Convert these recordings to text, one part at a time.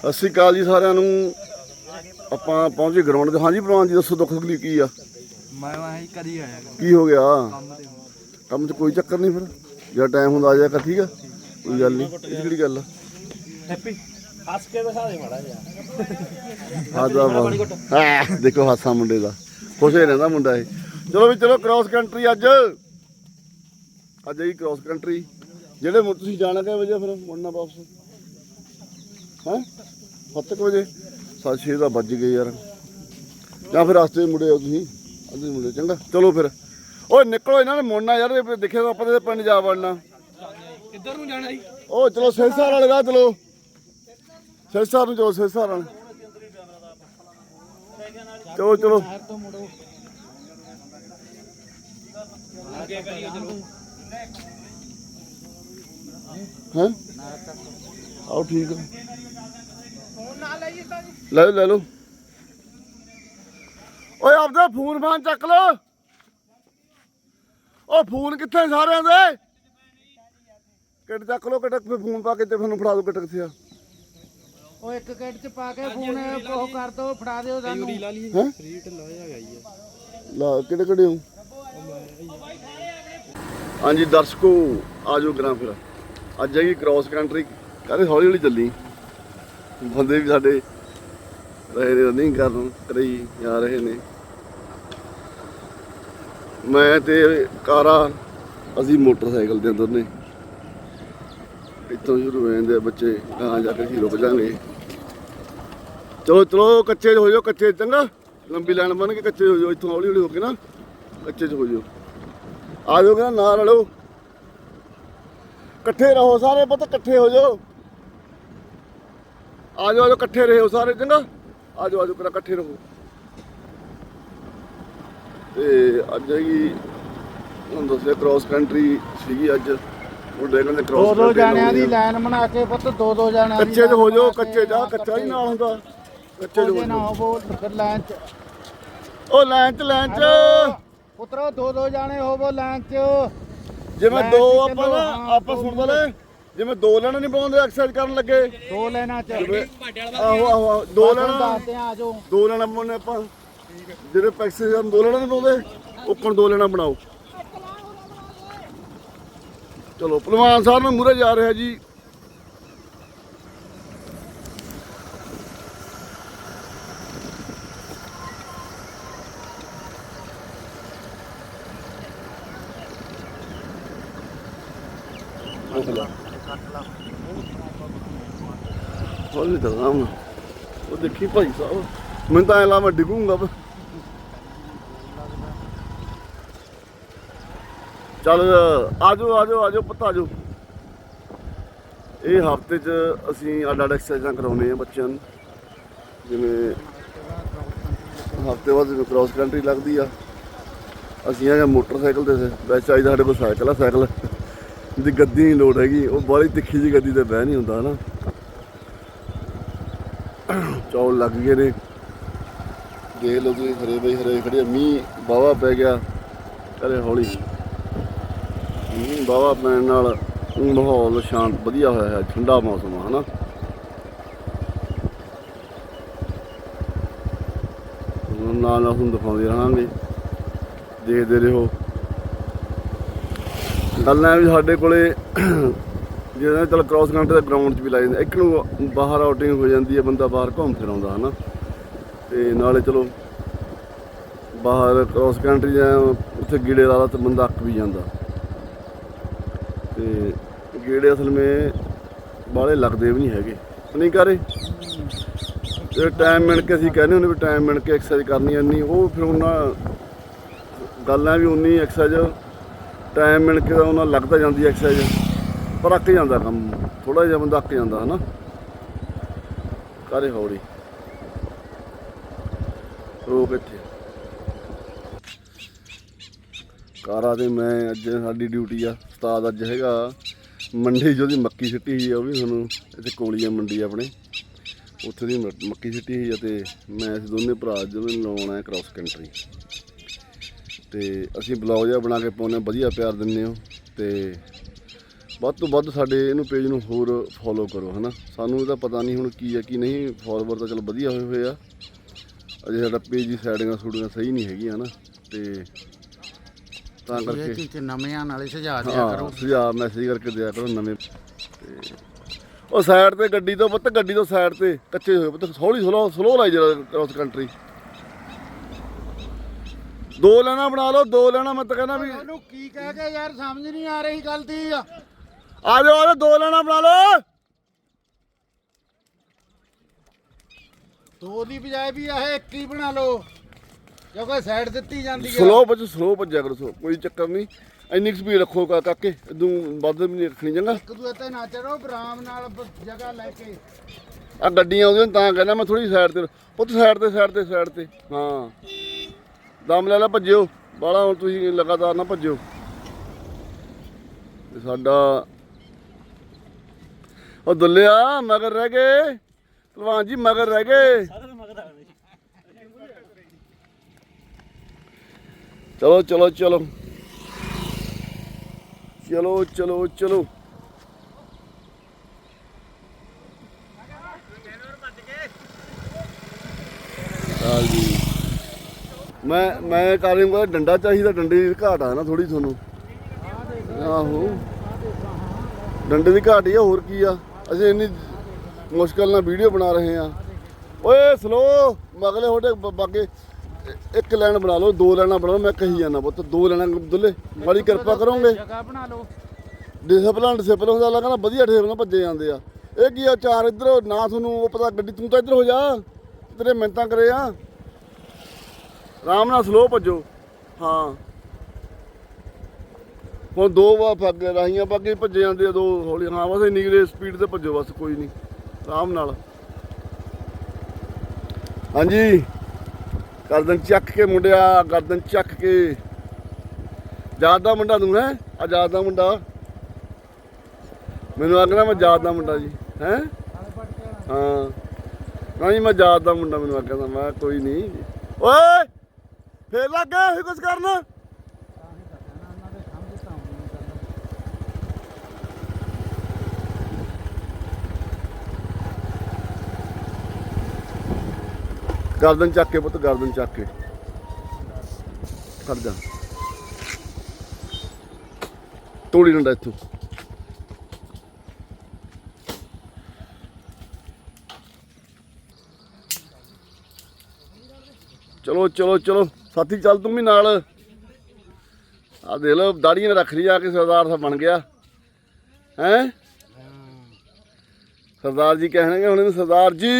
ਸਤਿ ਸ਼੍ਰੀ ਅਕਾਲ ਜੀ ਸਾਰਿਆਂ ਨੂੰ। ਆਪਾਂ ਪਹੁੰਚੇ ਗਰਾਊਂਡ ਤੇ। ਹਾਂਜੀ ਪ੍ਰਵਾਨ ਜੀ ਦੱਸੋ ਦੁੱਖ ਤਕਲੀਫ ਕੀ ਆ? ਮੈਂ ਵਾਹੀ ਕਦੀ ਆਇਆ ਕੀ ਹੋ ਗਿਆ? ਕੰਮ 'ਚ ਕੋਈ ਚੱਕਰ ਨਹੀਂ ਫਿਰ? ਜਿਹੜਾ ਟਾਈਮ ਹੁੰਦਾ ਆ ਜਾਇਆ ਕਰ ਠੀਕ ਆ? ਕੋਈ ਗੱਲ ਨਹੀਂ। ਇਹ ਕਿਹੜੀ ਗੱਲ ਆ? ਹੈਪੀ। ਹੱਸ ਕੇ ਦਿਖਾ ਦੇ ਮਾੜਾ ਜਿਹਾ। ਹਾਂ ਦੇਖੋ ਹਾਸਾ ਮੁੰਡੇ ਦਾ। ਖੁਸ਼ ਹੀ ਰਹਿੰਦਾ ਮੁੰਡਾ ਇਹ। ਚਲੋ ਵੀ ਚਲੋ ਕ੍ਰਾਸ ਕੰਟਰੀ ਅੱਜ। ਅੱਜ ਹੀ ਕ੍ਰਾਸ ਕੰਟਰੀ ਜਿਹੜੇ ਤੁਸੀਂ ਜਾਣਾ ਕਿ ਵਜੇ ਫਿਰ ਮੁੜਨਾ ਵਾਪਸ? ਹੈ? ਸੱਤ ਕੁ ਵਜੇ? ਸੱਤ ਛੇ ਦਾ ਵੱਜ ਗਏ ਯਾਰ। ਜਾਂ ਫਿਰ ਰਸਤੇ ਮੁੜੇ ਆਓ ਤੁਸੀਂ। ਅੱਧੇ ਮੁੜੇ ਚੰਗਾ। ਚਲੋ ਫਿਰ। ਓਏ ਨਿਕਲੋ ਇਹਨਾਂ ਨੇ ਮੁੜਨਾ ਯਾਰ ਦੇਖਿਆ ਆਪਾਂ ਤੇ ਪਿੰਡ ਜਾ ਵੜਨਾ। ਕਿੱਧਰ ਨੂੰ ਜਾਣਾ ਜੀ? ਉਹ ਚਲੋ ਸਹਿਸਾਰ ਵਾਲੇ ਗਾ ਚਲੋ। ਸਹਿਸਾਰ ਨੂੰ ਚਲੋ ਸਹਿਸਾਰ ਵਾਲੇ। ਚਲੋ ਚਲੋ। ਹੈ? ਆਓ ਠੀਕ ਆ। ਲੈ ਲਓ ਲੈ ਲਓ। ਓਏ ਆਪਦਾ ਫੋਨ ਫਾਨ ਚੱਕ ਲੋ। ਉਹ ਫੋਨ ਕਿੱਥੇ ਸਾਰਿਆਂ ਦੇ? ਕਿੱਟ ਚੱਕ ਲੋ ਕਿੱਟ ਫੋਨ ਪਾ ਕੇ ਤੇ ਤੁਹਾਨੂੰ ਫੜਾ ਦੋ ਕਿੱਟ ਕਿੱਥੇ ਆ। ਉਹ ਇੱਕ ਕਿੱਟ ਚ ਪਾ ਕੇ ਫੋਨ ਉਹ ਕਰ ਦੋ ਫੜਾ ਦਿਓ ਸਾਨੂੰ। ਲਾ ਲਈ। ਹੈ? ਰੀਟ ਲਾਇਆ ਗਈ ਆ ਲਾ ਕਿਹੜੇ ਕਿਹੜੇ ਹੋ? ਹਾਂਜੀ ਦਰਸ਼ਕੋ ਆਜੋ ਗਰਾਂ ਫਿਰ ਅੱਜ ਹੈਗੀ ਕ੍ਰਾਸ ਕੰਟਰੀ ਕਹਿੰਦੇ ਹੌਲੀ ਹੌਲੀ ਚੱਲੀ। ਬੰਦੇ ਵੀ ਸਾਡੇ ਰਹੇ ਨੇ ਰਨਿੰਗ ਕਰਨ ਕਰੀ ਜਾ ਰਹੇ ਨੇ। ਮੈਂ ਤੇ ਕਾਰਾ, ਅਸੀਂ ਮੋਟਰਸਾਈਕਲ ਦੇ ਦੋਨੇ ਇੱਥੋਂ ਸ਼ੁਰੂ ਹੋ ਜਾਂਦੇ ਬੱਚੇ ਗਾਂ ਜਾ ਕੇ ਅਸੀਂ ਰੁਕ ਜਾਾਂਗੇ। ਚਲੋ ਚਲੋ, ਕੱਚੇ 'ਚ ਹੋ ਜਾਓ, ਕੱਚੇ ਚੰਗਾ। ਲੰਬੀ ਲਾਈਨ ਬਣ ਕੇ ਕੱਚੇ ਹੋ ਜਾਓ, ਇੱਥੋਂ ਹੌਲੀ ਹੌਲੀ ਹੋ ਕੇ ਨਾ, ਕੱਚੇ 'ਚ ਹੋ ਜਾਓ। ਆ ਜਾਓਗੇ ਨਾ ਨਾਲ ਰਲੋ। ਇਕੱਠੇ ਰਹੋ ਸਾਰੇ ਪੁੱਤ, ਇਕੱਠੇ ਹੋ ਜਾਓ। ਆ ਜਾਓ ਆ ਜਾਓ ਇਕੱਠੇ ਰਹੋ ਸਾਰੇ ਚੰਗਾ? ਆ ਜਾਓ ਆ ਜਾਓ ਕਰਾ ਇਕੱਠੇ ਰਹੋ। ਤੇ ਅੱਜ ਹੈਗੀ ਹੁਣ ਦੱਸਿਆ ਕ੍ਰਾਸ ਕੰਟਰੀ ਸੀਗੀ ਅੱਜ। ਮੁੰਡੇ ਕਹਿੰਦੇ ਕ੍ਰਾਸ ਦੋ ਦੋ ਜਾਣਿਆਂ ਦੀ ਲਾਈਨ ਬਣਾ ਕੇ ਪੁੱਤ ਦੋ ਦੋ ਜਾਣਿਆਂ ਦੀ ਕੱਚੇ 'ਚ ਹੋ ਜਾਓ ਕੱਚੇ ਜਾ ਕੱਚਾ ਹੀ ਨਾਲ ਹੁੰਦਾ। ਕੱਚੇ 'ਚ ਹੋ ਨਾ ਫਿਰ ਲਾਈਨ ਚ। ਉਹ ਲਾਈਨ 'ਚ ਲਾਈਨ 'ਚ। ਪੁੱਤਰੋ ਦੋ ਦੋ ਜਾਣੇ ਹੋਵੋ ਲਾਈਨ ਚ। ਜਿਵੇਂ ਦੋ ਆਪਾਂ ਨਾ ਆਪਾਂ ਸੁਣਦੇ ਨੇ ਜਿਵੇਂ ਦੋ ਲੈਣਾ ਨਹੀਂ ਪਾਉਂਦੇ ਐਕਸਰਸਾਈਜ਼ ਕਰਨ ਲੱਗੇ। ਦੋ ਲਾਈਨਾਂ ਚ। ਆਹੋ ਆਹੋ ਆਹੋ, ਦੋ ਲੈਣਾ। ਦੱਸਦੇ ਆ ਆਜੋ ਦੋ ਲੈਣਾ ਪਾਉਂਦੇ ਆਪਾਂ। ਜਿਹੜੇ ਪੈਸੇ ਸਾਨੂੰ ਦੋ ਲੈਣਾ ਨਹੀਂ ਪਾਉਂਦੇ। ਉੱਕਣ ਦੋ ਲੈਣਾ ਬਣਾਓ। ਚਲੋ ਪਹਿਲਵਾਨ ਸਾਹਿਬ ਨੂੰ ਮੂਰੇ ਜਾ ਰਿਹਾ ਜੀ। ਹੌਲੀ ਚੱਲਣਾ ਉਹ ਦੇਖੀ ਭਾਈ ਸਾਹਿਬ। ਮੈਨੂੰ ਤਾਂ ਐ ਲਾ ਮੈਂ ਡਿੱਗੂੰਗਾ ਬ- ਚੱਲ, ਆਜੋ ਆਜੋ ਆਜੋ ਪਤਾ, ਆਜੋ। ਇਹ ਹਫ਼ਤੇ 'ਚ ਅਸੀਂ ਅੱਡ ਅੱਡ ਐਕਸਰਸਾਈਜ਼ਾਂ ਕਰਾਉਨੇ ਆ ਬੱਚਿਆਂ ਨੂੰ। ਜਿਵੇਂ ਹਫ਼ਤੇ ਬਾਅਦ ਜਿਵੇਂ ਕ੍ਰਾਸ ਕੰਟਰੀ ਲੱਗਦੀ ਆ। ਅਸੀਂ ਹੈਗਾ ਮੋਟਰਸਾਈਕਲ ਤੇ, ਵੈਸੇ ਚਾਹੀਦਾ ਸਾਡੇ ਕੋਲ ਸਾਈਕਲ ਆ, ਸਾਈਕਲ ਦੀ ਗੱਦੀ ਨਹੀਂ ਲੋੜ ਹੈਗੀ। ਉਹ ਬਾਹਲੀ ਤਿੱਖੀ ਜੀ ਗੱਦੀ ਤੇ ਬਹਿ ਨਹੀਂ ਹੁੰਦਾ ਹਨਾ ਚੌਲ ਲੱਗ ਗਏ ਨੇ। ਦੇਖ ਲਓ ਤੁਸੀਂ, ਹਰੇ ਬਈ, ਹਰੇ ਖੜੇ ਆ। ਮੀਂਹ ਬਾਵਾ ਪੈ ਗਿਆ। ਕਰੇ ਹੌਲੀ। ਮੀਂਹ ਬਾਵਾ ਪੈਣ ਨਾਲ ਮਾਹੌਲ ਸ਼ਾਂਤ, ਵਧੀਆ ਹੋਇਆ ਹੈ ਠੰਡਾ ਮੌਸਮ ਹੈ ਹਨਾ? ਨਾਲ ਨਾਲ ਤੁਹਾਨੂੰ ਦਿਖਾਉਂਦੇ ਰਹਾਂਗੇ। ਦੇਖਦੇ ਰਹੋ। ਗੱਲਾਂ ਵੀ ਸਾਡੇ ਕੋਲੇ ਜਿਹੜਾ ਚਲ ਕ੍ਰਾਸ ਕੰਟਰੀ ਦਾ ਗਰਾਊਂਡ 'ਚ ਵੀ ਲਾਈ ਜਾਂਦੇ, ਇੱਕ ਨੂੰ ਬਾਹਰ ਆਊਟਿੰਗ ਹੋ ਜਾਂਦੀ ਹੈ, ਬੰਦਾ ਬਾਹਰ ਘੁੰਮ ਫਿਰ ਆਉਂਦਾ, ਹਨਾ? ਤੇ ਨਾਲੇ ਚਲੋ, ਬਾਹਰ ਕ੍ਰਾਸ ਕੰਟਰੀ ਜਾਂ ਉੱਥੇ ਗੀੜੇ ਲਾ ਲਾ ਤੇ ਬੰਦਾ ਅੱਕ ਵੀ ਜਾਂਦਾ। ਤੇ ਗੀੜੇ ਅਸਲ ਵਿੱਚ ਬਾਹਲੇ ਲੱਗਦੇ ਵੀ ਨਹੀਂ ਹੈਗੇ। ਨਹੀਂ ਕਰੇ? ਤੇ ਟਾਈਮ ਮਿਲ ਕੇ ਅਸੀਂ ਕਹਿੰਦੇ ਹੁੰਦੇ ਵੀ ਟਾਈਮ ਮਿਲ ਕੇ ਐਕਸਰਸਾਈਜ਼ ਕਰਨੀ ਇੰਨੀ ਉਹ ਫਿਰ ਉਹਨਾਂ ਗੱਲਾਂ ਵੀ ਉਨੀ ਐਕਸਰਸਾਈਜ਼ ਟਾਈਮ ਮਿਲ ਕੇ ਤਾਂ ਉਹਨਾਂ ਲੱਗਦਾ ਜਾਂਦੀ ਐਕਸਰਸਾਈਜ਼ ਪਰ ਅੱਕ ਜਾਂਦਾ ਕੰਮ ਥੋੜਾ ਜਿਹਾ ਬੰਦਾ ਅੱਕ ਜਾਂਦਾ, ਹਨਾ? ਕਰੇ ਹੌਲੀ? ਰੋਕ ਇੱਥੇ। ਕਾਰਾ ਤੇ ਮੈਂ ਅੱਜ ਸਾਡੀ ਡਿਊਟੀ ਆ, ਉਸਤਾਦ ਅੱਜ ਹੈਗਾ, ਮੰਡੀ ਜਿਹਦੀ ਮੱਕੀ ਸਿੱਟੀ ਸੀ ਉਹ ਵੀ ਤੁਹਾਨੂੰ ਇੱਥੇ ਕੋਲੀ ਆ ਮੰਡੀ ਆਪਣੇ। ਉੱਥੇ ਦੀ ਮੱਕੀ ਸਿੱਟੀ ਸੀ ਅਤੇ ਮੈਂ ਅਸੀਂ ਦੋਨੇ ਭਰਾ ਜਿਹਨੂੰ ਲਾਉਣਾ ਹੈ ਕ੍ਰਾਸ ਕੰਟਰੀ ਤੇ ਅਸੀਂ ਬਲੌਗ ਜਿਹਾ ਬਣਾ ਕੇ ਪਾਉਂਦੇ ਹਾਂ, ਵਧੀਆ ਪਿਆਰ ਦਿੰਦੇ ਹੋ। ਤੇ ਵੱਧ ਤੋਂ ਵੱਧ ਸਾਡੇ ਇਹਨੂੰ ਪੇਜ ਨੂੰ ਹੋਰ ਫੋਲੋ ਕਰੋ ਹਨਾ? ਸਾਨੂੰ ਇਹਦਾ ਪਤਾ ਨਹੀਂ ਹੁਣ ਕੀ ਹੈ ਕੀ ਨਹੀਂ। ਫੋਲੋਵਰ ਤਾਂ ਚਲੋ ਵਧੀਆ ਹੋਏ ਹੋਏ ਆ। ਅਜੇ ਸਾਡਾ ਪੇਜ ਦੀ ਸਾਈਡਿੰਗਾਂ ਸੂੜੀਆਂ ਸਹੀ ਨਹੀਂ ਹੈਗੀਆਂ ਹਨਾ? ਤੇ ਤਾਂ ਇਹ ਕਰਕੇ ਚੀਜ਼ ਨਵਿਆਂ ਨਾਲੇ ਸੁਝਾ ਦਿਆ ਹਾਂ ਕਰੋ। ਸੁਝਾਅ ਮੈਸੇਜ ਕਰਕੇ ਦਿਆ ਕਰੋ ਨਵੇਂ। ਤੇ ਉਹ ਸਾਈਡ ਤੇ ਗੱਡੀ ਤੋਂ ਪੁੱਤ ਗੱਡੀ ਤੋਂ ਸਾਈਡ ਤੇ ਕੱਚੇ ਹੋਏ ਪੁੱਤ ਹੌਲੀ ਸਲੋ ਸਲੋ ਲਾਈ ਜਰਾ ਕ੍ਰੋਸ ਕੰਟਰੀ ਦੋ ਲੈਣਾ ਬਣਾ ਲਓ ਦੋ ਲੈਣਾ ਮੈਂ ਤਾਂ ਕਹਿੰਦਾ ਵੀ ਉਹਨੂੰ ਕੀ ਕਹਿ ਕੇ ਯਾਰ ਸਮਝ ਨਹੀਂ ਆ ਰਹੀ ਗੱਲ ਦੀ। ਆ ਜਾਓ ਆ ਜਾਓ ਦੋ ਲੈਣਾ ਬਣਾ ਲਓ। ਦੋ ਦੀ ਬਜਾਏ ਵੀ ਇਹ ਇੱਕ ਹੀ ਬਣਾ ਲਓ। ਕਿਉਂਕਿ ਸਾਈਡ ਦਿੱਤੀ ਜਾਂਦੀ ਹੈ ਸਲੋ ਬੱਚ ਸਲੋ ਭੱਜਿਆ ਕਰੋ ਸਲੋ, ਕੋਈ ਚੱਕਰ ਨਹੀਂ। ਇੰਨੀ ਸਪੀਡ ਰੱਖੋ ਕਾ ਕਾਕੇ ਇਦੋਂ ਵੱਧ ਵੀ ਨਹੀਂ ਰੱਖਣੀ ਚੰਗਾ। ਇੱਕ ਦੂਏ ਤੇ ਨਾ ਚੜੋ ਆਰਾਮ ਨਾਲ ਬ- ਜਗ੍ਹਾ ਲੈ ਕੇ। ਆ ਗੱਡੀਆਂ ਆਉਂਦੀਆਂ ਨੇ ਤਾਂ ਕਹਿੰਦਾ ਮੈਂ ਥੋੜੀ ਸਾਈਡ ਤੇ ਪੁੱਤ ਸਾਈਡ ਤੇ ਸਾਈਡ ਤੇ ਸਾਈਡ ਤੇ। ਹਾਂ। ਦਮ ਲੈ ਲੈ ਭੱਜਿਓ। ਬਾਲਾ ਹੁਣ ਤੁਸੀਂ ਲਗਾਤਾਰ ਨਾ ਭੱਜਿਓ। ਤੇ ਸਾਡਾ ਉਹ ਦੁੱਲਿਆ, ਮਗਰ ਰਹਿ ਗਏ। ਭਲਵਾਨ ਜੀ, ਮਗਰ ਰਹਿ ਗਏ। ਚਲੋ ਚਲੋ ਚਲੋ। ਚਲੋ ਚਲੋ ਚਲੋ। ਹਾਂ ਜੀ। ਮੈਂ ਮੈਂ ਕਾਰਿਮ ਕੋਲ ਡੰਡਾ ਚਾਹੀਦਾ, ਡੰਡੇ ਦੀ ਘਾਟ ਆ ਨਾ ਥੋੜੀ ਤੁਹਾਨੂੰ। ਆਹੋ। ਡੰਡੇ ਦੀ ਘਾਟ ਹੀ ਆ, ਹੋਰ ਕੀ ਆ? ਅਸੀਂ ਇੰਨੀ ਮੁਸ਼ਕਲ ਨਾਲ ਵੀਡੀਓ ਬਣਾ ਰਹੇ ਆ ਓਏ ਸਲੋ ਮਗਲੇ ਹੋਟੇ ਬਾਗੇ ਇੱਕ ਲਾਈਨ ਬਣਾ ਲਓ ਦੋ ਲਾਈਨਾਂ ਬਣਾ ਲਓ ਮੈਂ ਕਹੀ ਜਾਂਦਾ ਪੁੱਤ ਦੋ ਲਾਈਨਾਂ ਦੁੱਲੇ ਬੜੀ ਕਿਰਪਾ ਕਰੋਗੇ। ਜਗ੍ਹਾ ਬਣਾ ਲਓ। ਡਿਸਪਲਨ ਡਿਸਪਲਨ ਹੁੰਦਾ ਲੱਗਦਾ ਵਧੀਆ ਨਾਲ ਭੱਜੇ ਜਾਂਦੇ ਆ। ਇਹ ਕੀ ਆ ਚਾਰ ਇੱਧਰ ਨਾ ਤੁਹਾਨੂੰ ਉਹ ਪਤਾ ਗੱਡੀ ਤੂੰ ਤਾਂ ਇੱਧਰ ਹੋ ਜਾ ਤੇਰੇ ਮਿੰਤਾਂ ਕਰੇ ਆ। ਆਰਾਮ ਨਾਲ ਸਲੋ ਭੱਜੋ। ਹਾਂ। ਹੁਣ ਦੋ ਵਾਰ ਫੱਗ ਰਾਹੀਆਂ ਬਾਕੀ ਭੱਜੇ ਜਾਂਦੇ ਆ, ਦੋ ਹੌਲੀ ਹਾਂ ਬਸ ਇੰਨੀ ਕੁ ਸਪੀਡ ਤੇ ਭੱਜੋ ਬਸ, ਕੋਈ ਨਹੀਂ, ਆਰਾਮ ਨਾਲ। ਹਾਂਜੀ, ਗਰਦਨ ਚੱਕ ਕੇ ਮੁੰਡਿਆ, ਗਰਦਨ ਚੱਕ ਕੇ। ਜਾਤ ਦਾ ਮੁੰਡਾ ਤੂੰ ਹੈ? ਆਜ਼ਾਦ ਦਾ ਮੁੰਡਾ। ਮੈਨੂੰ ਆਖਣਾ ਮੈਂ ਜਾਤ ਦਾ ਮੁੰਡਾ ਜੀ, ਹੈ? ਹਾਂ। ਨਹੀਂ, ਮੈਂ ਜਾਤ ਦਾ ਮੁੰਡਾ ਮੈਨੂੰ ਆਖਦਾ ਮੈਂ ਕੋਈ ਨਹੀਂ। ਓਏ, ਫੇਰ ਲੱਗ ਗਿਆ ਕੁਝ ਕਰਨ? ਗਰਦਨ ਚੱਕ ਕੇ ਪੁੱਤ, ਗਰਦਨ ਚੱਕ ਕੇ। ਖੜ ਜਾ। ਤੋੜੀ ਡੰਡਾ ਇੱਥੋਂ। ਚਲੋ ਚਲੋ ਚਲੋ। ਸਾਥੀ, ਚੱਲ ਤੂੰ ਵੀ ਨਾਲ। ਆ ਦੇਖ ਲਓ, ਦਾੜੀਆਂ ਰੱਖ ਲਈ ਆ ਕੇ ਸਰਦਾਰ ਸਾਹਿਬ ਬਣ ਗਿਆ। ਹੈ? ਸਰਦਾਰ ਜੀ ਕਹਿਣਗੇ, ਹੁਣ ਇਹਨੂੰ ਸਰਦਾਰ ਜੀ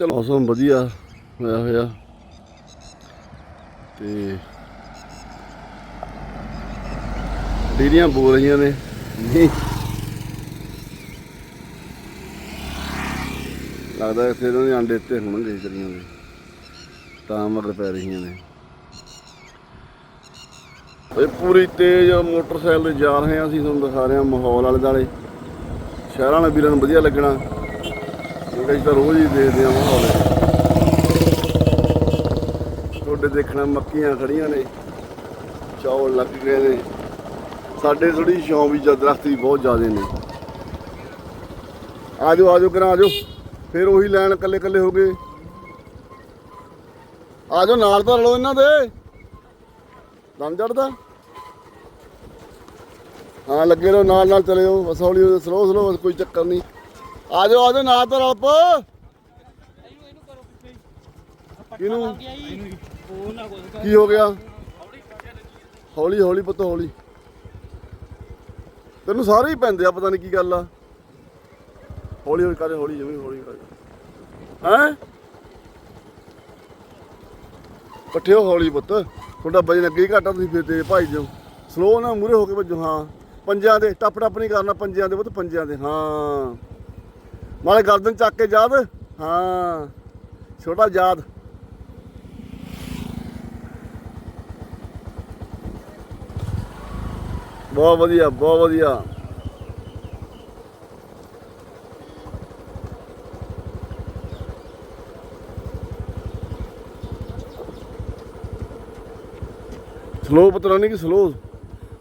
ਚਲੋ ਮੌਸਮ ਵਧੀਆ ਹੋਇਆ ਹੋਇਆ। ਤੇ ਡੀਰੀਆਂ ਬੋਲ ਰਹੀਆਂ ਨੇ। ਲੱਗਦਾ ਇੱਥੇ ਇਹਨਾਂ ਦੇ ਆਂਡੇ ਤੇ ਹੋਣਗੇ ਕਰੀਆਂ ਦੇ ਤਾਂ ਮਗਰ ਪੈ ਰਹੀਆਂ ਨੇ। ਇਹ ਪੂਰੀ ਤੇਜ਼ ਮੋਟਰਸਾਈਕਲ ਤੇ ਜਾ ਰਹੇ ਹਾਂ ਅਸੀਂ, ਤੁਹਾਨੂੰ ਦਿਖਾ ਰਹੇ ਹਾਂ ਮਾਹੌਲ ਵਾਲੇ ਦਾਲੇ ਸ਼ਹਿਰਾਂ ਵਾਲੇ ਵੀਰਾਂ ਨੂੰ ਵਧੀਆ ਲੱਗਣਾ। ਅਸੀਂ ਤਾਂ ਰੋਜ਼ ਹੀ ਦੇਖਦੇ ਹਾਂ ਮਾਹੌਲ ਤੁਹਾਡੇ ਦੇਖਣਾ ਮੱਕੀਆਂ ਖੜੀਆਂ ਨੇ, ਚੌਲ ਲੱਗ ਗਏ ਨੇ। ਸਾਡੇ ਥੋੜੀ ਛਾਂ ਵੀ ਜਾਂ ਦਰਖਤ ਵੀ ਬਹੁਤ ਜ਼ਿਆਦੇ ਨੇ। ਆਜੋ ਆਜੋ ਕਰਾਂ ਆਜੋ, ਫਿਰ ਉਹੀ ਲੈਣ ਕੱਲੇ ਕੱਲੇ ਹੋ ਗਏ। ਆਜੋ, ਨਾਲ ਤਾਂ ਲਓ ਇਹਨਾਂ ਦੇ। ਦਮ ਚੜਦਾ। ਹਾਂ, ਲੱਗੇ ਰਹੋ, ਨਾਲ ਨਾਲ ਚਲੇ ਜਾਓ। ਬਸ ਹੌਲੀ ਹੌਲੀ ਸਲੋ ਸਲੋ ਕੋਈ ਚੱਕਰ ਨਹੀਂ। ਆਜੋ ਆਜੋ ਨਾਲ ਤਾਂ ਰਲ ਇਹਨੂੰ ਕੀ ਹੋ ਗਿਆ? ਹੌਲੀ ਹੌਲੀ ਪੁੱਤ, ਹੌਲੀ। ਤੈਨੂੰ ਸਾਰੇ ਹੀ ਪੈਂਦੇ ਆ, ਪਤਾ ਨਹੀਂ ਕੀ ਗੱਲ ਆ। ਹੌਲੀ ਹੌਲੀ ਕਰ, ਹੌਲੀ ਜਿਵੇਂ ਹੌਲੀ ਕਰ। ਹੈ? ਇਕੱਠੇ ਹੋ ਹੌਲੀ ਪੁੱਤ। ਤੁਹਾਡਾ ਵਜਨ ਅੱਗੇ ਹੀ ਘਾਟਾ ਤੁਸੀਂ ਫਿਰ ਤੇ ਭਾਈ ਜਾਓ ਸਲੋ ਨਾ ਮੂਰੇ ਹੋ ਕੇ ਵੱਜੋ, ਹਾਂ। ਪੰਜਾਂ ਦੇ ਟੱਪ ਟੱਪ ਨਹੀਂ ਕਰਨਾ, ਪੰਜਾਂ ਦੇ ਪੁੱਤ, ਪੰਜਾਂ ਦੇ, ਹਾਂ। ਨਾਲੇ ਗਰਦਨ ਚੱਕ ਕੇ ਯਾਦ? ਹਾਂ। ਛੋਟਾ ਯਾਦ। ਬਹੁਤ ਵਧੀਆ ਬਹੁਤ ਵਧੀਆ। ਸਲੋ ਪਤਰਾ ਨਹੀਂ ਕਿ ਸਲੋ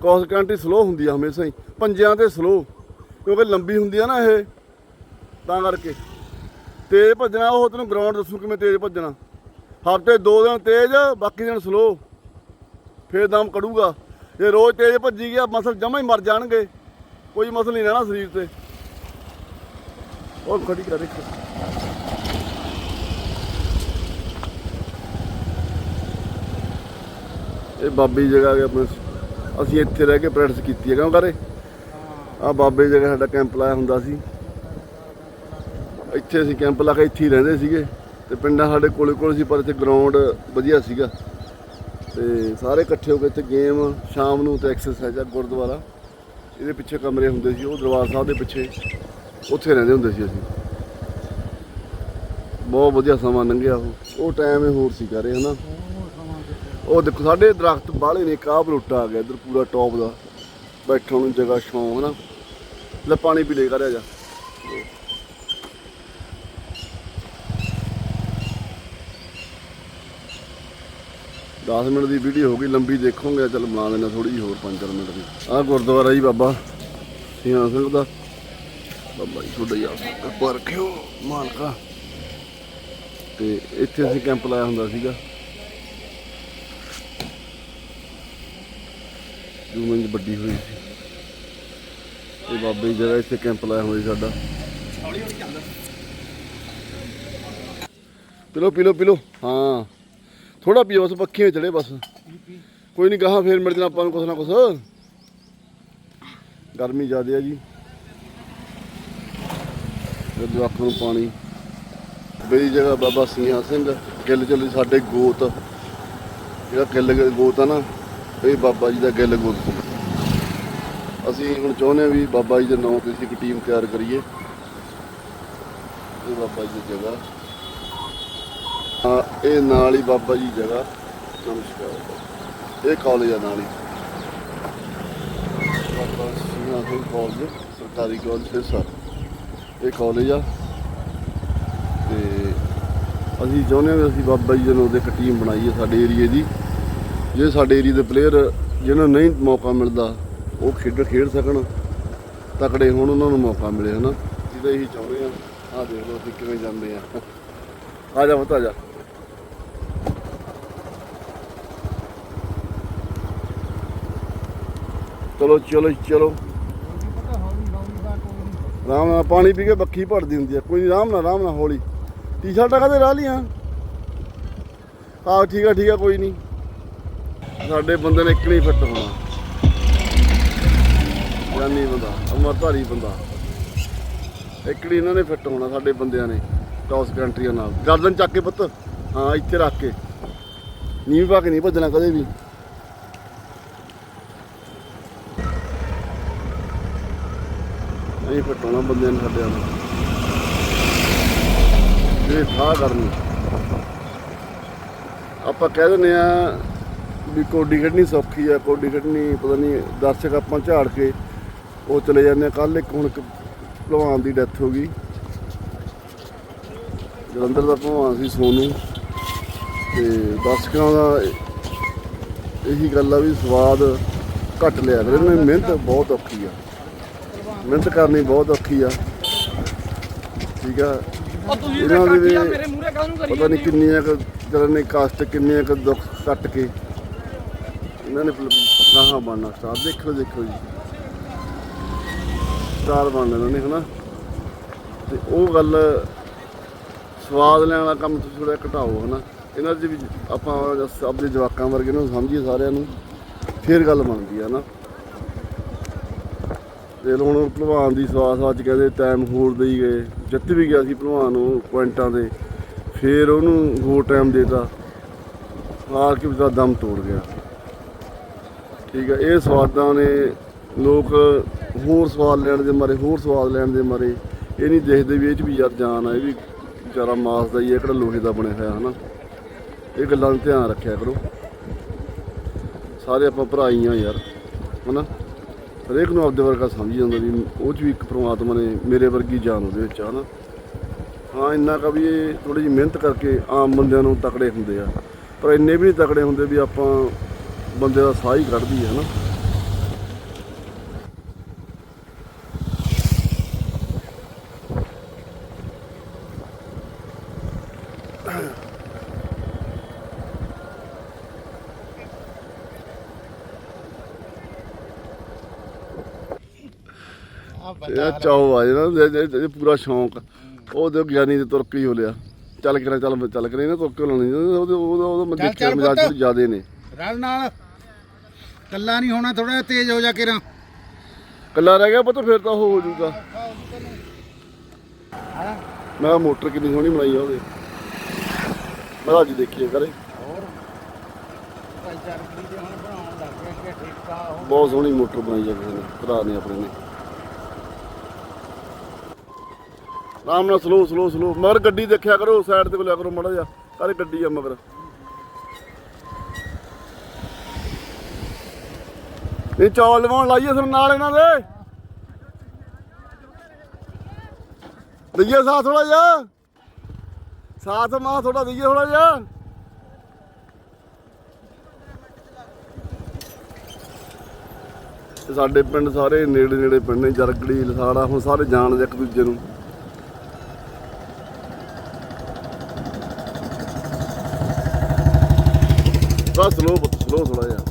ਕ੍ਰਾਸ ਕੰਟਰੀ ਸਲੋ ਹੁੰਦੀ ਆ ਹਮੇਸ਼ਾ ਹੀ। ਪੰਜਿਆਂ ਤੇ ਸਲੋ ਕਿਉਂਕਿ ਲੰਬੀ ਹੁੰਦੀ ਆ ਨਾ ਇਹ। ਤਾਂ ਕਰਕੇ। ਤੇਜ਼ ਭੱਜਣਾ, ਉਹ ਤੈਨੂੰ ਗਰਾਊਂਡ ਦੱਸੂ ਕਿਵੇਂ ਤੇਜ਼ ਭੱਜਣਾ। ਹਫ਼ਤੇ ਦੋ ਦਿਨ ਤੇਜ਼, ਬਾਕੀ ਦਿਨ ਸਲੋ ਫੇਰ ਦਮ ਕੜੂਗਾ ਜੇ ਰੋਜ਼ ਤੇਜ਼ ਭੱਜੀ ਗਿਆ, ਮਸਲ ਜਮਾ ਹੀ ਮਰ ਜਾਣਗੇ। ਕੋਈ ਮਸਲ ਨਹੀਂ ਰਹਿਣਾ ਸਰੀਰ ਤੇ। ਉਹ ਖੜੀ ਕਰ ਇੱਕ। ਇਹ ਬਾਬੇ ਦੀ ਜਗ੍ਹਾ ਆ ਆਪਣੇ। ਅਸੀਂ ਇੱਥੇ ਰਹਿ ਕੇ ਪ੍ਰੈਕਟਿਸ ਕੀਤੀ ਹੈ, ਕਿਉਂ ਕਰੇ? ਆ ਬਾਬੇ ਦੀ ਜਗ੍ਹਾ ਸਾਡਾ ਕੈਂਪ ਲਾਇਆ ਹੁੰਦਾ ਸੀ। ਇੱਥੇ ਅਸੀਂ ਕੈਂਪ ਲਾ ਕੇ ਇੱਥੇ ਹੀ ਰਹਿੰਦੇ ਸੀਗੇ ਤੇ ਪਿੰਡਾਂ ਸਾਡੇ ਕੋਲੇ ਕੋਲ ਸੀ, ਪਰ ਇੱਥੇ ਗਰਾਊਂਡ ਵਧੀਆ ਸੀਗਾ। ਤੇ ਸਾਰੇ ਇਕੱਠੇ ਹੋ ਕੇ ਇੱਥੇ ਗੇਮ ਸ਼ਾਮ ਨੂੰ ਤੇ ਐਕਸਰਸਾਈਜ਼ ਆ ਗੁਰਦੁਆਰਾ। ਇਹਦੇ ਪਿੱਛੇ ਕਮਰੇ ਹੁੰਦੇ ਸੀ, ਉਹ ਦਰਬਾਰ ਸਾਹਿਬ ਦੇ ਪਿੱਛੇ ਉੱਥੇ ਰਹਿੰਦੇ ਹੁੰਦੇ ਸੀ ਅਸੀਂ। ਬਹੁਤ ਵਧੀਆ ਸਮਾਂ ਲੰਘਿਆ ਉਹ। ਉਹ ਟਾਈਮ ਹੀ ਹੋਰ ਸੀ ਕਰੇ ਹਨਾ। ਉਹ ਦੇਖੋ, ਸਾਡੇ ਦਰਖਤ ਬਾਹਲੇ ਨੇ ਕਾਹ ਬਰੂਟਾ ਆ ਗਿਆ ਇੱਧਰ ਪੂਰਾ ਟੌਪ ਦਾ। ਬੈਠਣ ਨੂੰ ਜਗ੍ਹਾ ਛਾਂ ਹਨਾ। ਲੈ ਪਾਣੀ ਪੀ ਲੈ ਕਰਿਆ ਜਾ। ਦਸ ਮਿੰਟ ਦੀ ਵੀਡੀਓ ਹੋ ਗਈ ਲੰਬੀ ਦੇਖੋਗੇ ਚੱਲ ਬਣਾ ਲੈਣਾ ਥੋੜੀ ਜਿਹੀ ਹੋਰ 5-4 ਮਿੰਟ ਦੀ। ਆਹ ਗੁਰਦੁਆਰਾ ਜੀ ਬਾਬਾ ਸਿਆਂ ਸਿੰਘ ਦਾ। ਬਾਬਾ ਜੀ ਤੁਹਾਡਾ ਯਾਦ ਕਿਰਪਾ ਰੱਖਿਓ ਮਾਲਕਾ। ਤੇ ਇੱਥੇ ਅਸੀਂ ਕੈਂਪ ਲਾਇਆ ਹੁੰਦਾ ਸੀਗਾ। ਜੋ ਮੰਜ ਵੱਡੀ ਹੋਈ ਸੀ। ਇਹ ਬਾਬੇ ਦੀ ਜਗ੍ਹਾ ਇੱਥੇ ਕੈਂਪ ਲਾਇਆ ਹੋਇਆ ਸੀ ਸਾਡਾ। ਪੀਲੋ ਪੀਲੋ ਪੀਲੋ ਹਾਂ। ਥੋੜਾ ਪੀਓ, ਬਸ ਪੱਖੀਆਂ ਚੜੇ ਬਸ। ਕੋਈ ਨਹੀਂ ਗਾਹਾਂ ਫੇਰ ਮਿਲ ਜਾਣਾ ਆਪਾਂ ਨੂੰ ਕੁਛ ਨਾ ਕੁਛ। ਗਰਮੀ ਜ਼ਿਆਦੇ ਆ ਜੀ। ਤੇ ਨੂੰ ਪਾਣੀ। ਬਈ ਜਗ੍ਹਾ ਬਾਬਾ ਸਿੰਘਾ ਸਿੰਘ, ਗਿੱਲ ਚੱਲੀ ਸਾਡੇ ਗੋਤ। ਜਿਹੜਾ ਗਿੱਲ ਗੋਤ ਆ ਨਾ, ਇਹ ਬਾਬਾ ਜੀ ਦਾ ਗਿੱਲ ਗੋਤ ਅਸੀਂ ਹੁਣ ਚਾਹੁੰਦੇ ਹਾਂ ਵੀ ਬਾਬਾ ਜੀ ਦੇ ਨਾਂ ਤੇ ਅਸੀਂ ਇੱਕ ਟੀਮ ਤਿਆਰ ਕਰੀਏ। ਇਹ ਬਾਬਾ ਜੀ ਦੀ ਜਗ੍ਹਾ। ਇਹ ਨਾਲ ਹੀ ਬਾਬਾ ਜੀ ਜਗ੍ਹਾ। ਨਮਸਕਾਰ ਇਹ ਕਾਲਜ ਆ ਨਾਲ ਹੀ। ਬਾਬਾ ਸਿੰਘਾ ਸਿੰਘ ਕਾਲਜ, ਸਰਕਾਰੀ ਕਾਲਜ ਸਰ। ਇਹ ਕਾਲਜ ਆ। ਤੇ ਅਸੀਂ ਚਾਹੁੰਦੇ ਹਾਂ ਵੀ ਅਸੀਂ ਬਾਬਾ ਜੀ ਦੇ ਇੱਕ ਟੀਮ ਬਣਾਈਏ ਸਾਡੇ ਏਰੀਏ ਦੀ। ਜੇ ਸਾਡੇ ਏਰੀਏ ਦੇ ਪਲੇਅਰ ਜਿਹਨਾਂ ਨੂੰ ਨਹੀਂ ਮੌਕਾ ਮਿਲਦਾ, ਉਹ ਖੇਡ ਖੇਡ ਸਕਣ। ਤਕੜੇ ਹੋਣ, ਉਹਨਾਂ ਨੂੰ ਮੌਕਾ ਮਿਲੇ, ਹਨਾ। ਜਿਹਦਾ ਇਹੀ ਚਾਹੁੰਦੇ ਆ ਆਹ ਦੇਖ ਲਓ ਅਸੀਂ ਕਿਵੇਂ ਜਾਂਦੇ ਆ ਆ ਜਾ ਬਤਾ ਜਾ। ਚਲੋ ਚਲੋ ਚਲੋ। ਆਰਾਮ ਨਾਲ ਪਾਣੀ ਪੀ ਕੇ ਬੱਖੀ ਭਰਦੀ ਹੁੰਦੀ ਆ। ਕੋਈ ਨਹੀਂ ਆਰਾਮ ਨਾਲ ਆਰਾਮ ਨਾਲ ਹੌਲੀ। ਟੀ-ਸ਼ਰਟਾਂ ਕਦੇ ਰਾਹ ਲੀਆਂ? ਆਹ, ਠੀਕ ਆ ਠੀਕ ਆ, ਕੋਈ ਨਹੀਂ ਸਾਡੇ ਬੰਦੇ ਨੇ ਇੱਕ ਨਹੀਂ ਫਿੱਟ ਹੋਣਾ। ਜਾਨੀ ਬੰਦਾ ਅਮਰਧਾਰੀ ਬੰਦਾ। ਇੱਕ ਇਹਨਾਂ ਨੇ ਫਿੱਟ ਹੋਣਾ, ਸਾਡੇ ਬੰਦਿਆਂ ਨੇ, ਟੌਸ ਕੰਟਰੀਆਂ ਨਾਲ। ਗਰਦਨ ਚੱਕ ਕੇ ਪੁੱਤ। ਹਾਂ, ਇੱਥੇ ਰੱਖ ਕੇ। ਨੀਂਹ ਪਾ ਕੇ ਨਹੀਂ ਭੱਜਣਾ ਕਦੇ ਵੀ। ਨਹੀਂ ਫਿੱਟ ਬੰਦਿਆਂ ਨੇ ਸਾਡਿਆਂ ਨੂੰ ਇਹ ਥਾਹ ਕਰਨੀ। ਆਪਾਂ ਕਹਿ ਦਿੰਦੇ ਆ ਵੀ ਕੋਡੀ ਕੱਢਣੀ ਸੌਖੀ ਆ, ਕੋਡੀ ਕੱਢਣੀ ਪਤਾ ਨਹੀਂ ਦਰਸ਼ਕ ਆਪਾਂ ਝਾੜ ਕੇ ਉਹ ਚਲੇ ਜਾਂਦੇ ਆ। ਕੱਲ ਇੱਕ ਹੁਣ ਇੱਕ ਭਲਵਾਨ ਦੀ ਡੈਥ ਹੋ ਗਈ। ਜਲੰਧਰ ਦਾ ਭਲਵਾਨ ਸੀ ਸੋਨੂ। ਤੇ ਦਰਸ਼ਕਾਂ ਦਾ ਇਹੀ ਗੱਲ ਆ ਵੀ ਸਵਾਦ ਘੱਟ ਲਿਆ ਕਰ। ਇਹਨਾਂ ਮਿਹਨਤ ਬਹੁਤ ਔਖੀ ਆ। ਮਿਹਨਤ ਕਰਨੀ ਬਹੁਤ ਔਖੀ ਆ। ਠੀਕ ਆ। ਉਹ ਤੁਸੀਂ ਇਹਨਾਂ ਦੇ ਵੀ ਮੇਰੇ ਮੂਹਰੇ ਕਾਹਨੂੰ ਕਰੀ ਪਤਾ ਨਹੀਂ ਕਿੰਨੀਆਂ ਕੁ ਜਰਨ ਨੇ ਕਸ਼ਟ ਕਿੰਨੀਆਂ ਕੁ ਦੁੱਖ ਕੱਟ ਕੇ ਇਹਨਾਂ ਨੇ ਗਾਹਾਂ ਬਣਨਾ ਸਟਾਰ ਦੇਖੋ ਦੇਖੋ ਜੀ। ਸਟਾਰ ਬਣਨਾ ਇਹਨਾਂ ਨੇ ਹਨਾ? ਤੇ ਉਹ ਗੱਲ ਸਵਾਦ ਲੈਣ ਵਾਲਾ ਕੰਮ ਤੁਸੀਂ ਥੋੜਾ ਘਟਾਓ ਹਨਾ? ਇਹਨਾਂ 'ਚ ਵੀ ਆਪਾਂ ਆਪਣੇ ਜਵਾਕਾਂ ਵਰਗੇ ਨੂੰ ਸਮਝੀਏ ਸਾਰਿਆਂ ਨੂੰ ਫੇਰ ਗੱਲ ਬਣਦੀ ਆ ਨਾ ਤੇ ਹੁਣ ਭਲਵਾਨ ਦੀ ਸਵਾਸ ਅੱਜ ਕਹਿੰਦੇ ਟਾਈਮ ਹੋਰ ਦੇਈ ਗਏ। ਜਿੱਤ ਵੀ ਗਿਆ ਸੀ ਭਲਵਾਨ ਉਹ ਪੁਆਇੰਟਾਂ ਦੇ। ਫੇਰ ਉਹਨੂੰ ਹੋਰ ਟਾਈਮ ਦੇਤਾ। ਆ ਕੇ ਉਹਦਾ ਦਮ ਤੋੜ ਗਿਆ। ਠੀਕ ਹੈ ਇਹ ਸਵਾਦਾਂ ਨੇ ਲੋਕ ਹੋਰ ਸਵਾਦ ਲੈਣ ਦੇ ਮਾਰੇ, ਹੋਰ ਸਵਾਦ ਲੈਣ ਦੇ ਮਾਰੇ। ਇਹ ਨਹੀਂ ਦੇਖਦੇ ਵੀ ਇਹ ਚ ਵੀ ਯਾਰ ਜਾਨ ਆ, ਇਹ ਵੀ ਵਿਚਾਰਾ ਮਾਸ ਦਾ ਹੀ ਹੈ ਕਿਹੜਾ ਲੋਹੇ ਦਾ ਬਣਿਆ ਹੋਇਆ, ਹਨਾ? ਇਹ ਗੱਲਾਂ ਦਾ ਧਿਆਨ ਰੱਖਿਆ ਕਰੋ। ਸਾਰੇ ਆਪਾਂ ਭਰਾ ਹੀ ਆ ਯਾਰ, ਹਨਾ? ਹਰੇਕ ਨੂੰ ਆਪਦੇ ਵਰਗਾ ਸਮਝੀ ਜਾਂਦਾ ਵੀ ਉਹ ਚ ਵੀ ਇੱਕ ਪ੍ਰਮਾਤਮਾ ਨੇ ਮੇਰੇ ਵਰਗੀ ਜਾਨ ਉਹਦੇ ਵਿੱਚ ਆ ਨਾ। ਹਾਂ, ਇੰਨਾ ਕਾ ਵੀ ਇਹ ਥੋੜੀ ਜਿਹੀ ਮਿਹਨਤ ਕਰਕੇ ਆਮ ਬੰਦਿਆਂ ਨੂੰ ਤਕੜੇ ਹੁੰਦੇ ਆ। ਪਰ ਇੰਨੇ ਵੀ ਨਹੀਂ ਤਕੜੇ ਹੁੰਦੇ ਵੀ ਆਪਾਂ ਬੰਦੇ ਦਾ ਸਾਹ ਹੀ ਕੱਢਦੀ ਹੈ ਨਾ। ਇਹ ਚਾਉ ਆ ਜਿਹੜਾ ਜੇ ਪੂਰਾ ਸ਼ੌਂਕ। ਉਹ ਤੇ ਗਿਆਨੀ ਦੇ ਤੁਰ ਕੇ ਹੀ ਹੋ ਲਿਆ। ਚੱਲ ਕੇ ਨਾ ਚੱਲ ਚੱਲ ਕੇ ਨਾ ਤੁਰ ਕੇ ਲਾਉਣੀ। ਉਹਦੇ ਉਹਦਾ ਮੈਂ ਦੇਖਿਆ ਪੁੱਤ। ਜਿਆਦੇ ਨੇ। ਰਲ ਨਾਲ। ਕੱਲਾ ਨਹੀਂ ਹੋਣਾ ਥੋੜਾ ਤੇਜ਼ ਹੋ ਜਾ ਕੇਰਾ ਕੱਲਾ ਰਹਿ ਗਿਆ ਪੁੱਤ ਫਿਰ ਤਾਂ ਉਹ ਹੋ ਜਾਊਗਾ। ਮੈਂ ਮੋਟਰ ਕਿੰਨੀ ਸੋਹਣੀ ਬਣਾਈ ਆ ਉਹਦੇ। ਮੈਂ ਅੱਜ ਦੇਖੀਏ ਕਰੇ। ਹੋਰ? ਭਾਈ ਚਰਬੀ ਦੇ ਹੁਣ ਬਣਾਉਣ ਲੱਗ ਗਏ ਕਿ ਠੇਕਾ ਉਹ। ਬਹੁਤ ਸੋਹਣੀ ਮੋਟਰ ਬਣਾਈ ਆ ਕਿਸੇ ਨੇ ਭਰਾ ਨੇ ਆਪਣੇ ਨੇ। ਆਰਾਮ ਨਾਲ ਸਲੋ ਸਲੋ ਸਲੋ ਮਗਰ ਗੱਡੀ ਦੇਖਿਆ ਕਰੋ ਸਾਈਡ ਤੇ ਕੋਲਿਆ ਕਰੋ ਮੜਾ ਜਾ ਕਾਰੇ ਗੱਡੀ ਆ ਮਗਰ। ਇਹ ਚੌਲ ਲਵਾਉਣ ਲਾਈਏ ਫਿਰ ਨਾਲ ਇਹਨਾਂ ਦੇ। ਦਈਏ ਸਾਥ ਥੋੜਾ ਜਿਹਾ। ਸਾਥ ਮਾ ਥੋੜਾ ਦਈਏ ਥੋੜਾ ਜਿਹਾ। ਸਾਡੇ ਪਿੰਡ ਸਾਰੇ ਨੇੜੇ ਨੇੜੇ ਪਿੰਡ ਨੇ ਜਰਗੜੀ ਲਸਾੜਾ, ਹੁਣ ਸਾਰੇ ਜਾਣਦੇ ਇੱਕ ਦੂਜੇ ਨੂੰ। ਬਸ ਸਲੋ ਸਲੋ ਥੋੜਾ ਜਿਹਾ।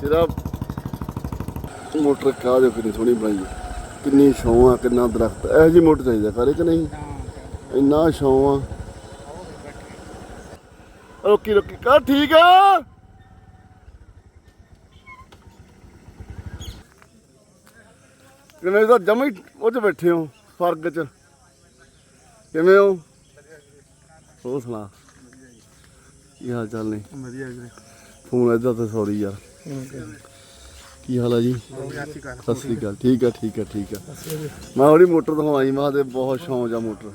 ਤੇਰਾ ਮੋਟਰ ਕਾ ਦੇ ਕਿੰਨੀ ਸੋਹਣੀ ਬਣਾਈ ਕਿੰਨੀ ਛਾਂ ਆ ਕਿੰਨਾ ਦਰਖਤ। ਇਹੋ ਜਿਹੀ ਮੋਟਰ ਚਾਹੀਦਾ ਕਰੇ ਕਿ ਨਹੀਂ? ਇੰਨਾ ਛਾਂ ਆ। ਰੋਕੀ ਰੋਕੀ ਕਰ ਠੀਕ ਆ। ਕਿਵੇਂ ਤਾਂ ਜਮਾ ਉਹ 'ਚ ਬੈਠੇ ਹੋ ਫਰਗ 'ਚ। ਕਿਵੇਂ ਹੋ? ਹੋਰ ਸੁਣਾ। ਕੀ ਹਾਲ ਚਾਲ ਨੇ? ਵਧੀਆ ਵੀਰੇ। ਫੋਨ ਇੱਧਰ ਤੇ ਸੌਰੀ ਯਾਰ। ਕੀ ਹਾਲ ਆ ਜੀ? ਸਤਿ ਸ੍ਰੀ ਅਕਾਲ। ਠੀਕ ਆ ਠੀਕ ਆ ਠੀਕ ਆ। ਮੈਂ ਉਹਦੀ ਮੋਟਰ ਆਈ ਮੈਂ ਤੇ ਬਹੁਤ ਸ਼ੌਂਕ ਆ ਮੋਟਰ।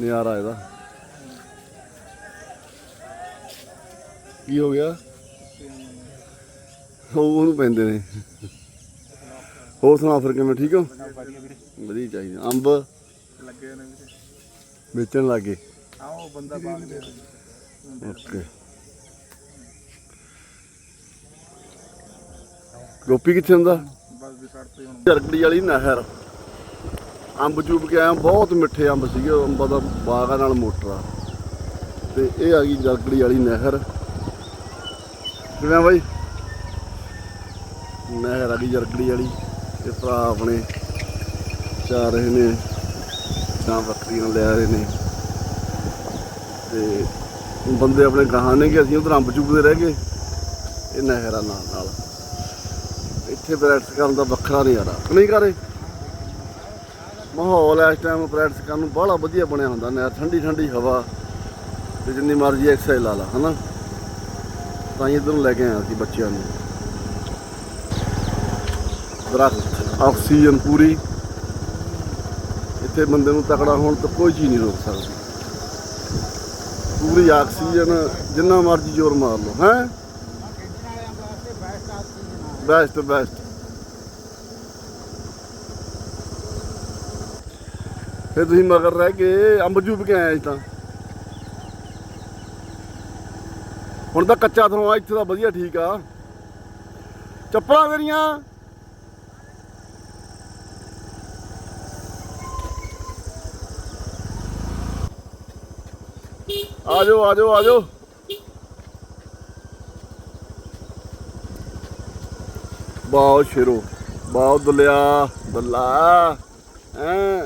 ਨਜ਼ਾਰਾ ਇਹਦਾ। ਕੀ ਹੋ ਗਿਆ? ਉਹ ਉਹਨੂੰ ਪੈਂਦੇ ਨੇ। ਹੋਰ ਸੁਣਾ ਫਿਰ ਕਿਵੇਂ? ਠੀਕ ਹੋ? ਵਧੀਆ ਚਾਹੀਦਾ। ਅੰਬ? ਲੱਗੇ ਨੇ ਵੀਰੇ। ਵੇਚਣ ਲੱਗੇ ਆਓ ਬੰਦਾ ਬਾਗ ਦੇ ਓਕੇ। ਗੋਪੀ ਕਿੱਥੇ ਹੁੰਦਾ? ਬਸ ਵਾਲੀ ਨਹਿਰ। ਅੰਬ ਚੂਪ ਕੇ ਆਇਆ, ਬਹੁਤ ਮਿੱਠੇ ਅੰਬ ਸੀਗੇ ਅੰਬਾਂ ਦਾ ਬਾਗ ਨਾਲ ਮੋਟਰ। ਤੇ ਇਹ ਆ ਗਈ ਜਰਗੜੀ ਵਾਲੀ ਨਹਿਰ। ਕਿਵੇਂ ਬਾਈ? ਨਹਿਰ ਆ ਗਈ ਜਰਗੜੀ ਵਾਲੀ, ਤੇ ਭਰਾ ਆਪਣੇ ਚਾ ਰਹੇ ਨੇ ਜਾਂ ਬੱਕਰੀਆਂ ਲੈ ਰਹੇ ਨੇ। ਤੇ ਬੰਦੇ ਆਪਣੇ ਗਾਹਾਂ ਨੇ ਕਿ ਅਸੀਂ ਉਧਰ ਅੰਬ ਚੁੱਕਦੇ ਰਹਿ ਗਏ। ਇਹ ਨਹਿਰ ਨਾਲ ਨਾਲ। ਇੱਥੇ ਪ੍ਰੈਕਟਿਸ ਕਰਨ ਦਾ ਵੱਖਰਾ ਨਜ਼ਾਰਾ। ਨਹੀਂ ਕਰੇ। ਮਾਹੌਲ ਇਸ ਟਾਈਮ ਪ੍ਰੈਕਟਿਸ ਕਰਨ ਨੂੰ ਬੜਾ ਵਧੀਆ ਬਣਿਆ ਹੁੰਦਾ। ਨਹਿਰ, ਠੰਡੀ ਠੰਡੀ ਹਵਾ ਤੇ ਜਿੰਨੀ ਮਰਜ਼ੀ ਐਕਸਰਸਾਈਜ਼ ਲਾ ਲਾ, ਹਨਾ? ਤਾਂ ਹੀ ਇੱਧਰ ਨੂੰ ਲੈ ਕੇ ਆਇਆ ਸੀ ਬੱਚਿਆਂ ਨੂੰ। ਦਰਖਤ, ਆਕਸੀਜਨ ਪੂਰੀ। ਇੱਥੇ ਬੰਦੇ ਨੂੰ ਤਕੜਾ ਹੋਣ ਤੋਂ ਕੋਈ ਚੀਜ਼ ਨਹੀਂ ਰੋਕ ਸਕਦੀ। ਪੂਰੀ ਆਕਸੀਜਨ ਜਿੰਨਾ ਮਰਜ਼ੀ ਜ਼ੋਰ ਮਾਰ ਲਓ, ਹੈ? ਬੈਸਟ ਬੈਸਟ ਫਿਰ ਤੁਸੀਂ ਮਗਰ ਰਹਿ ਕੇ ਅੰਬ ਜੂਬ ਕੇ ਆਏ ਤਾਂ। ਹੁਣ ਤਾਂ ਕੱਚਾ ਥਰੋਂ ਆ ਇੱਥੇ ਤਾਂ ਵਧੀਆ ਠੀਕ ਆ। ਚੱਪਲਾਂ ਮੇਰੀਆਂ। ਆ ਜਾਓ ਆ ਜਾਓ ਆ ਜਾਓ ਬਾਓ ਸ਼ੇਰੋ, ਬਾਓ ਦੁਲਿਆ, ਦੁੱਲਾ, ਹੈਂ।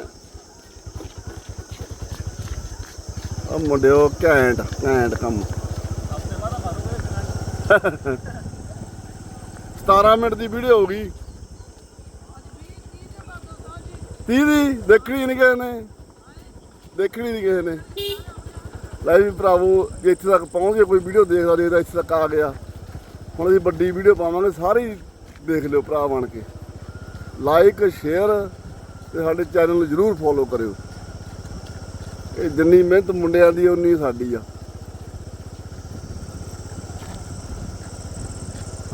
ਆ ਮੁੰਡਿਓ, ਘੈਂਟ ਘੈਂਟ ਕੰਮ। 17 ਮਿੰਟ ਦੀ ਵੀਡੀਓ ਹੋ ਗਈ। 30 ਦੀ, ਦੇਖਣੀ ਨਹੀਂ ਕਿਸੇ ਨੇ। ਦੇਖਣੀ ਨਹੀਂ ਕਿਸੇ ਨੇ। ਲੈ ਵੀ ਭਰਾਵੋ, ਜੇ ਇੱਥੇ ਤੱਕ ਪਹੁੰਚ ਗਏ, ਕੋਈ ਵੀਡੀਓ ਦੇਖਦਾ ਦੇਖਦਾ ਇੱਥੇ ਤੱਕ ਆ ਗਿਆ। ਹੁਣ ਅਸੀਂ ਵੱਡੀ ਵੀਡੀਓ ਪਾਵਾਂਗੇ, ਸਾਰੇ ਦੇਖ ਲਿਓ ਭਰਾ ਬਣ ਕੇ। ਲਾਈਕ ਸ਼ੇਅਰ ਤੇ ਸਾਡੇ ਚੈਨਲ ਨੂੰ ਜਰੂਰ ਫੋਲੋ ਕਰਿਓ। ਇਹ ਜਿੰਨੀ ਮਿਹਨਤ ਮੁੰਡਿਆਂ ਦੀ, ਉਨੀ ਸਾਡੀ ਆ।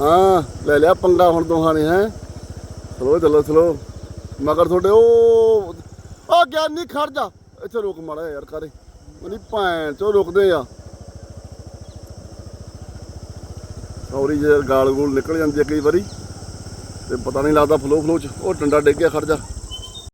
ਹਾਂ, ਲੈ ਲਿਆ ਪੰਗਾ ਹੁਣ ਦੋਹਾਂ ਨੇ, ਹੈ। ਚਲੋ ਚਲੋ ਚਲੋ। ਮਗਰ ਤੁਹਾਡੇ ਉਹ ਆ ਗਿਆਨੀ ਖੜ ਜਾ। ਇੱਥੇ ਰੁਕ ਮਾੜਾ ਯਾਰ, ਕਰੇ। ਉਹਦੀ ਭੈਣ ਚੋਂ ਰੁਕਦੇ ਆ। ਸੌਰੀ ਜੇ ਗਾਲ ਗੂਲ ਨਿਕਲ ਜਾਂਦੀ ਆ ਕਈ ਵਾਰੀ, ਤੇ ਪਤਾ ਨਹੀਂ ਲੱਗਦਾ ਫਲੋ ਫਲੋ ਚ, ਉਹ ਡੰਡਾ ਡਿੱਗ ਗਿਆ, ਖੜ ਜਾ।